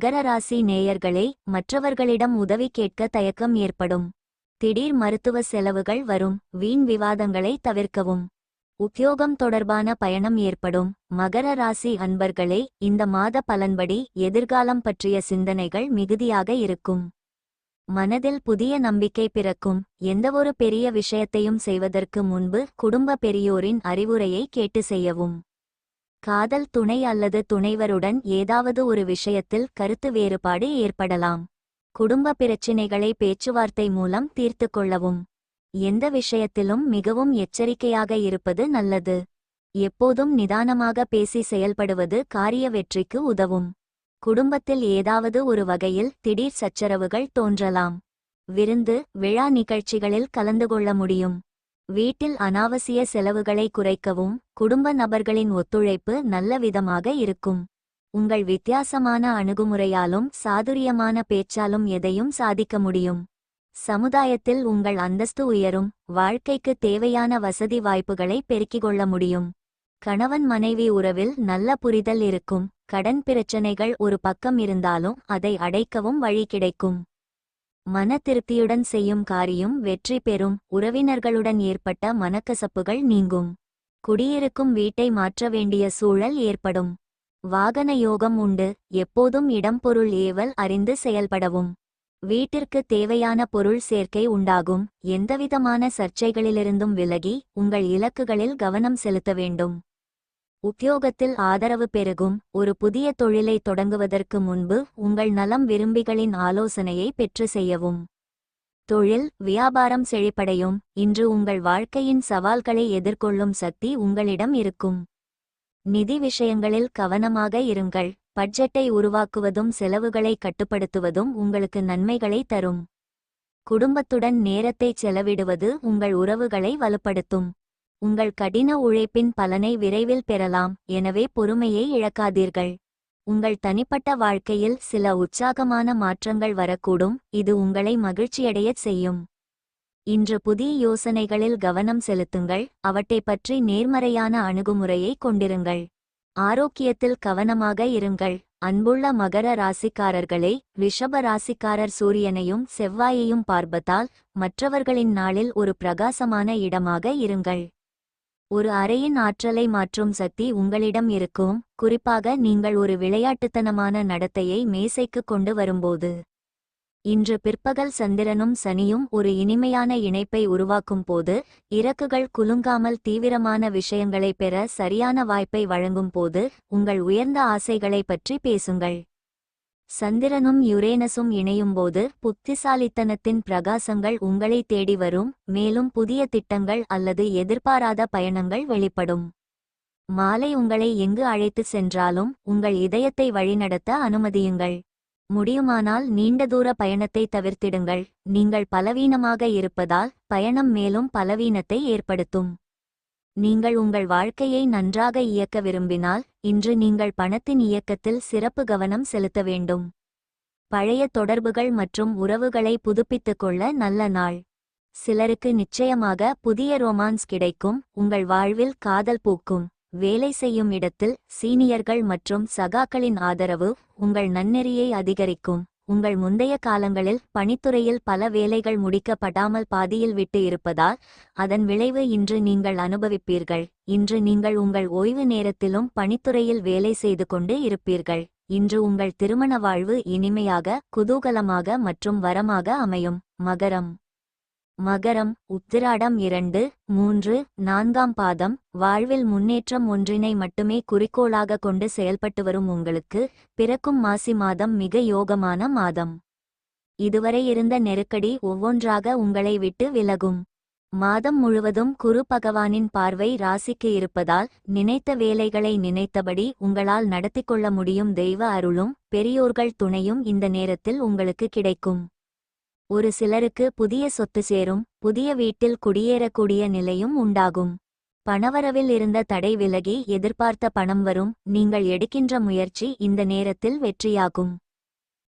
மகர ராசி நேயர்களே மற்றவர்களிடம் உதவி கேட்க தயக்கம் ஏற்படும். திடீர் மருத்துவ செலவுகள் வரும் வீண் விவாதங்களை தவிர்க்கவும். உத்தியோகம் தொடர்பான பயணம் ஏற்படும். மகர ராசி அன்பர்களே இந்த மாத பலன்படி எதிர்காலம் பற்றிய சிந்தனைகள் மிகுதியாக இருக்கும். மனதில் புதிய நம்பிக்கை பிறக்கும். எந்தவொரு பெரிய விஷயத்தையும் செய்வதற்கு முன்பு குடும்ப பெரியோரின் அறிவுரையை கேட்டு செய்யவும். காதல் துணை அல்லது துணைவருடன் ஏதாவது ஒரு விஷயத்தில் கருத்து வேறுபாடு ஏற்படலாம். குடும்ப பிரச்சினைகளை பேச்சுவார்த்தை மூலம் தீர்த்து கொள்ளவும். எந்த விஷயத்திலும் மிகவும் எச்சரிக்கையாக இருப்பது நல்லது. எப்போதும் நிதானமாக பேசி செயல்படுவது காரிய வெற்றிக்கு உதவும். குடும்பத்தில் ஏதாவது ஒரு வகையில் திடீர் சச்சரவுகள் தோன்றலாம். விருந்து விழா நிகழ்ச்சிகளில் கலந்து கொள்ள முடியும். வீட்டில் அனாவசிய செலவுகளை குறைக்கவும் குடும்ப நபர்களின் ஒத்துழைப்பு நல்ல விதமாக இருக்கும். உங்கள் வித்தியாசமான அணுகுமுறையாலும் சாதுரியமான பேச்சாலும் எதையும் சாதிக்க முடியும். சமுதாயத்தில் உங்கள் அந்தஸ்து உயரும் வாழ்க்கைக்கு தேவையான வசதி வாய்ப்புகளை பெருக்கிக் கொள்ள முடியும். கணவன் மனைவி உறவில் நல்ல புரிதல் இருக்கும் கடன் பிரச்சனைகள் ஒரு பக்கம் இருந்தாலும் அதை அடைக்கவும் வழி கிடைக்கும். மன திருப்தியுடன் செய்யும் காரியம் வெற்றி பெறும். உறவினர்களுடன் ஏற்பட்ட மனக்கசப்புகள் நீங்கும். குடியிருக்கும் வீட்டை மாற்ற வேண்டிய சூழல் ஏற்படும். வாகன யோகம் உண்டு. எப்போதும் இடம் பொருள் ஏவல் அறிந்து செயல்படவும். வீட்டிற்கு தேவையான பொருள் சேர்க்கை உண்டாகும். எந்தவிதமான சர்ச்சைகளிலிருந்தும் விலகி உங்கள் இலக்குகளில் கவனம் செலுத்த வேண்டும். உத்தியோகத்தில் ஆதரவு பெருகும். ஒரு புதிய தொழிலை தொடங்குவதற்கு முன்பு உங்கள் நலம் விரும்பிகளின் ஆலோசனையை பெற்று செய்யவும். தொழில் வியாபாரம் செழிப்படையும். இன்று உங்கள் வாழ்க்கையின் சவால்களை எதிர்கொள்ளும் சக்தி உங்களிடம் இருக்கும். நிதி விஷயங்களில் கவனமாக இருங்கள். பட்ஜெட்டை உருவாக்குவதும் செலவுகளை கட்டுப்படுத்துவதும் உங்களுக்கு நன்மைகளை தரும். குடும்பத்துடன் நேரத்தை செலவிடுவது உங்கள் உறவுகளை வலுப்படுத்தும். உங்கள் கடின உழைப்பின் பலனை விரைவில் பெறலாம். எனவே பொறுமையை இழக்காதீர்கள். உங்கள் தனிப்பட்ட வாழ்க்கையில் சில உற்சாகமான மாற்றங்கள் வரக்கூடும். இது உங்களை மகிழ்ச்சியடையச் செய்யும். இன்று புதிய யோசனைகளில் கவனம் செலுத்துங்கள். அவற்றை பற்றி நேர்மறையான அணுகுமுறையை கொண்டிருங்கள். ஆரோக்கியத்தில் கவனமாக இருங்கள். அன்புள்ள மகர ராசிக்காரர்களே ரிஷப ராசிக்காரர் சூரியனையும் செவ்வாயையும் பார்ப்பதால் மற்றவர்களின் நாளில் ஒரு பிரகாசமான இடமாக இருங்கள். ஒரு அறையின் ஆற்றலை மாற்றும் சக்தி உங்களிடம் இருக்கும். குறிப்பாக நீங்கள் ஒரு விளையாட்டுத்தனமான நடத்தையை மேசைக்கு கொண்டு வரும்போது. இன்று பிற்பகல் சந்திரனும் சனியும் ஒரு இனிமையான இணைப்பை உருவாக்கும் போது இறக்குகள் குலுங்காமல் தீவிரமான விஷயங்களை பெற சரியான வாய்ப்பை வழங்கும் போது உங்கள் உயர்ந்த ஆசைகளை பற்றி பேசுங்கள். சந்திரனும் யுரேனஸும் இணையும்போது புத்திசாலித்தனத்தின் பிரகாசங்கள் உங்களை தேடி வரும் மேலும் புதிய திட்டங்கள் அல்லது எதிர்பாராத பயணங்கள் வெளிப்படும். மாலை உங்களை எங்கு அழைத்துச் சென்றாலும் உங்கள் இதயத்தை வழிநடத்த அனுமதியுங்கள். முடியுமானால் நீண்ட தூர பயணத்தை தவிர்த்திடுங்கள். நீங்கள் பலவீனமாக இருப்பதால் பயணம் மேலும் பலவீனத்தை ஏற்படுத்தும். நீங்கள் உங்கள் வாழ்க்கையை நன்றாக இயக்க விரும்பினால் இன்று நீங்கள் பணத்தின் இயக்கத்தில் சிறப்பு கவனம் செலுத்த வேண்டும். பழைய தொடர்புகள் மற்றும் உறவுகளை புதுப்பித்துக் கொள்ள நல்ல நாள். சிலருக்கு நிச்சயமாக புதிய ரொமான்ஸ் கிடைக்கும் உங்கள் வாழ்வில் காதல் பூக்கும். வேலை செய்யும் இடத்தில் சீனியர்கள் மற்றும் சகாக்களின் ஆதரவு உங்கள் நன்னெறியை அதிகரிக்கும். உங்கள் முந்தைய காலங்களில் பணித்துறையில் பல வேலைகள் முடிக்கப்படாமல் பாதியில் விட்டு இருப்பதால் அதன் விளைவு இன்று நீங்கள் அனுபவிப்பீர்கள். இன்று நீங்கள் உங்கள் ஓய்வு நேரத்திலும் பணித்துறையில் வேலை செய்து கொண்டு இருப்பீர்கள். இன்று உங்கள் திருமண வாழ்வு இனிமையாக குதூகலமாக மற்றும் வரமாக அமையும். மகரம். மகரம் உத்திராடம் இரண்டு மூன்று நான்காம் பாதம் வாழ்வில் முன்னேற்றம் ஒன்றினை மட்டுமே குறிக்கோளாக கொண்டு செயல்பட்டு வரும் உங்களுக்கு பிறக்கும் மாசி மாதம் மிக யோகமான மாதம். இதுவரை இருந்த நெருக்கடி ஒவ்வொன்றாக உங்களை விட்டு விலகும். மாதம் முழுவதும் குரு பகவானின் பார்வை ராசிக்கு இருப்பதால் நினைத்த வேலைகளை நினைத்தபடி உங்களால் நடத்திக்கொள்ள முடியும் தெய்வ அருளும் பெரியோர்கள் துணையும் இந்த நேரத்தில் உங்களுக்கு கிடைக்கும். ஒரு சிலருக்கு புதிய சொத்து சேரும் புதிய வீட்டில் குடியேறக்கூடிய நிலையும் உண்டாகும். பணவரவில் இருந்த தடை விலகி எதிர்பார்த்த பணம் வரும் நீங்கள் எடுக்கின்ற முயற்சி இந்த நேரத்தில் வெற்றியாகும்.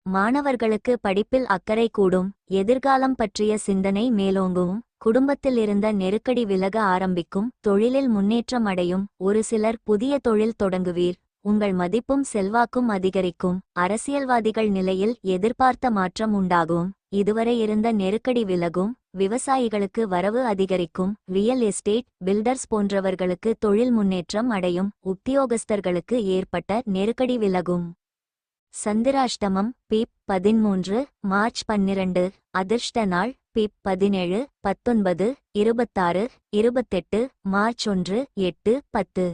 மாணவர்களுக்கு படிப்பில் அக்கறை கூடும் எதிர்காலம் பற்றிய சிந்தனை மேலோங்கும் குடும்பத்தில் இருந்த நெருக்கடி விலக ஆரம்பிக்கும் தொழிலில் முன்னேற்றம் அடையும் ஒரு சிலர் புதிய தொழில் தொடங்குவீர் உங்கள் மதிப்பும் செல்வாக்கும் அதிகரிக்கும் அரசியல்வாதிகள் நிலையில் எதிர்பார்த்த மாற்றம் உண்டாகும். இதுவரை இருந்த நெருக்கடி விலகும் விவசாயிகளுக்கு வரவு அதிகரிக்கும் ரியல் எஸ்டேட் பில்டர்ஸ் போன்றவர்களுக்கு தொழில் முன்னேற்றம் அடையும் உத்தியோகஸ்தர்களுக்கு ஏற்பட்ட நெருக்கடி விலகும். சந்திராஷ்டமம் பிப் பதிமூன்று மார்ச் பன்னிரண்டு அதிர்ஷ்ட நாள் பிப் பதினேழு பத்தொன்பது இருபத்தாறு இருபத்தெட்டு மார்ச் ஒன்று எட்டு பத்து.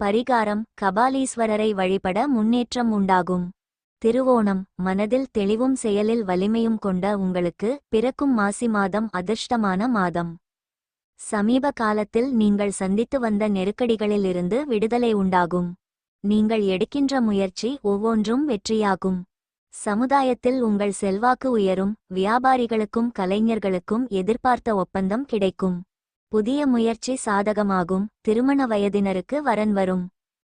பரிகாரம் கபாலீஸ்வரரை வழிபட முன்னேற்றம் உண்டாகும். திருவோணம் மனதில் தெளிவும் செயலில் வலிமையும் கொண்ட உங்களுக்கு பிறக்கும் மாசி மாதம் அதிர்ஷ்டமான மாதம். சமீப காலத்தில் நீங்கள் சந்தித்து வந்த நெருக்கடிகளிலிருந்து விடுதலை உண்டாகும். நீங்கள் எடுக்கின்ற முயற்சி ஒவ்வொன்றும் வெற்றியாகும். சமுதாயத்தில் உங்கள் செல்வாக்கு உயரும் வியாபாரிகளுக்கும் கலைஞர்களுக்கும் எதிர்பார்த்த ஒப்பந்தம் கிடைக்கும். புதிய முயற்சி சாதகமாகும் திருமண வயதினருக்கு வரன் வரும்.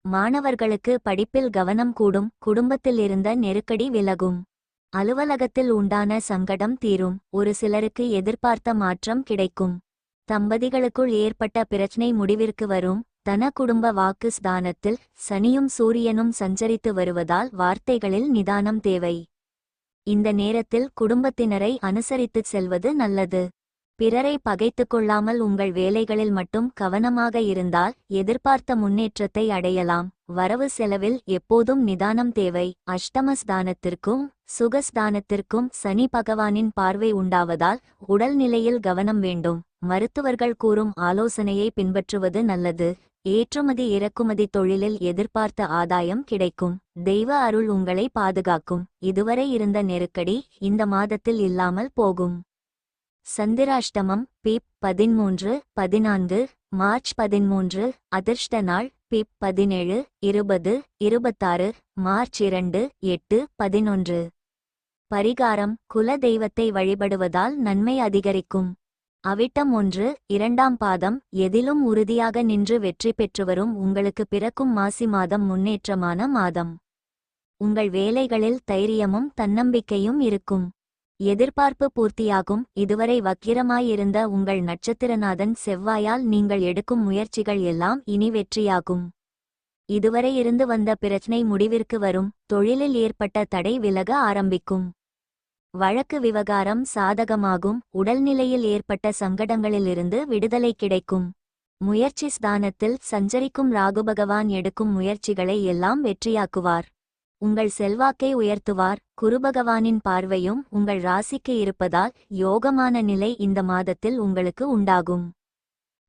மாணவர்களுக்கு படிப்பில் கவனம் கூடும் குடும்பத்தில் இருந்த நெருக்கடி விலகும். அலுவலகத்தில் உண்டான சங்கடம் தீரும் ஒரு சிலருக்கு எதிர்பார்த்த மாற்றம் கிடைக்கும். தம்பதிகளுக்குள் ஏற்பட்ட பிரச்சனை முடிவிற்கு வரும் தன குடும்ப வாக்கு ஸ்தானத்தில் சனியும் சூரியனும் சஞ்சரித்து வருவதால் வார்த்தைகளில் நிதானம் தேவை. இந்த நேரத்தில் குடும்பத்தினரை அனுசரித்துச் செல்வது நல்லது. பிறரை பகைத்து கொள்ளாமல் உங்கள் வேலைகளில் மட்டும் கவனமாக இருந்தால் எதிர்பார்த்த முன்னேற்றத்தை அடையலாம். வரவு செலவில் எப்போதும் நிதானம் தேவை. அஷ்டமஸ்தானத்திற்கும் சுகஸ்தானத்திற்கும் சனி பகவானின் பார்வை உண்டாவதால் உடல்நிலையில் கவனம் வேண்டும். மருத்துவர்கள் கூறும் ஆலோசனையை பின்பற்றுவது நல்லது. ஏற்றுமதி இறக்குமதி தொழிலில் எதிர்பார்த்த ஆதாயம் கிடைக்கும். தெய்வ அருள் உங்களை பாதுகாக்கும். இதுவரை இருந்த நெருக்கடி இந்த மாதத்தில் இல்லாமல் போகும். சந்திராஷ்டமம் பிப் பதிமூன்று பதினான்கு மார்ச் பதிமூன்று அதிர்ஷ்ட நாள் பிப் பதினேழு இருபது இருபத்தாறு மார்ச் இரண்டு எட்டு பதினொன்று. பரிகாரம் குல தெய்வத்தை வழிபடுவதால் நன்மை அதிகரிக்கும். அவிட்டம் ஒன்று இரண்டாம் பாதம் எதிலும் உறுதியாக நின்று வெற்றி பெற்றுவரும் உங்களுக்கு பிறக்கும் மாசி மாதம் முன்னேற்றமான மாதம். உங்கள் வேலைகளில் தைரியமும் தன்னம்பிக்கையும் இருக்கும். எதிர்பார்ப்பு பூர்த்தியாகும். இதுவரை வக்கிரமாயிருந்த உங்கள் நட்சத்திரநாதன் செவ்வாயால் நீங்கள் எடுக்கும் முயற்சிகள் எல்லாம் இனி வெற்றியாகும். இதுவரை இருந்து வந்த பிரச்சனை முடிவிற்கு வரும். தொழிலில் ஏற்பட்ட தடை விலக ஆரம்பிக்கும். வழக்கு விவகாரம் சாதகமாகும். உடல்நிலையில் ஏற்பட்ட சங்கடங்களிலிருந்து விடுதலை கிடைக்கும். முயற்சி ஸ்தானத்தில் சஞ்சரிக்கும் ராகுபகவான் எடுக்கும் முயற்சிகளை எல்லாம் வெற்றியாக்குவார். உங்கள் செல்வாக்கை உயர்த்துவார். குருபகவானின் பார்வையும் உங்கள் ராசிக்கு இருப்பதால் யோகமான நிலை இந்த மாதத்தில் உங்களுக்கு உண்டாகும்.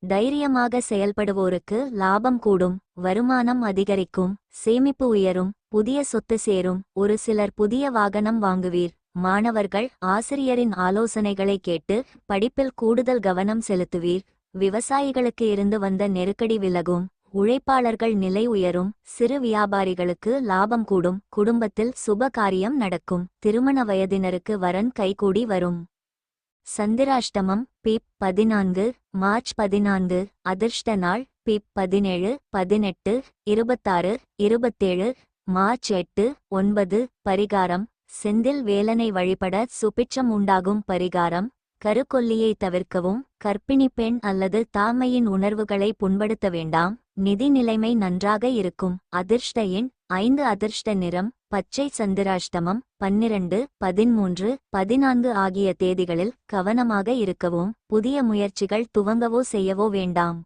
தைரியமாக செயல்படுவோருக்கு லாபம் கூடும். வருமானம் அதிகரிக்கும். சேமிப்பு உயரும். புதிய சொத்து சேரும். ஒரு சிலர் புதிய வாகனம் வாங்குவீர். மாணவர்கள் ஆசிரியரின் ஆலோசனைகளை கேட்டு படிப்பில் கூடுதல் கவனம் செலுத்துவீர். விவசாயிகளுக்கு இருந்து வந்த நெருக்கடி விலகும். உழைப்பாளர்கள் நிலை உயரும் சிறு வியாபாரிகளுக்கு லாபம் கூடும் குடும்பத்தில் சுப காரியம் நடக்கும் திருமண வயதினருக்கு வரன் கைகூடி வரும். சந்திராஷ்டமம் பிப் பதினான்கு மார்ச் பதினான்கு அதிர்ஷ்ட நாள் பிப் பதினேழு பதினெட்டு இருபத்தாறு இருபத்தேழு மார்ச் எட்டு ஒன்பது பரிகாரம். செந்தில் வேலனை வழிபட சுபிட்சம் உண்டாகும் பரிகாரம். கருக்கொல்லியை தவிர்க்கவும் கற்பிணி பெண் அல்லது தாமையின் உணர்வுகளை புண்படுத்த வேண்டாம். நிதி நிலைமை நன்றாக இருக்கும். அதிர்ஷ்ட எண் ஐந்து அதிர்ஷ்ட நிறம் பச்சை சந்திராஷ்டமம் பன்னிரண்டு பதிமூன்று பதினான்கு ஆகிய தேதிகளில் கவனமாக இருக்கவும் புதிய முயற்சிகள் துவங்கவோ செய்யவோ வேண்டாம்.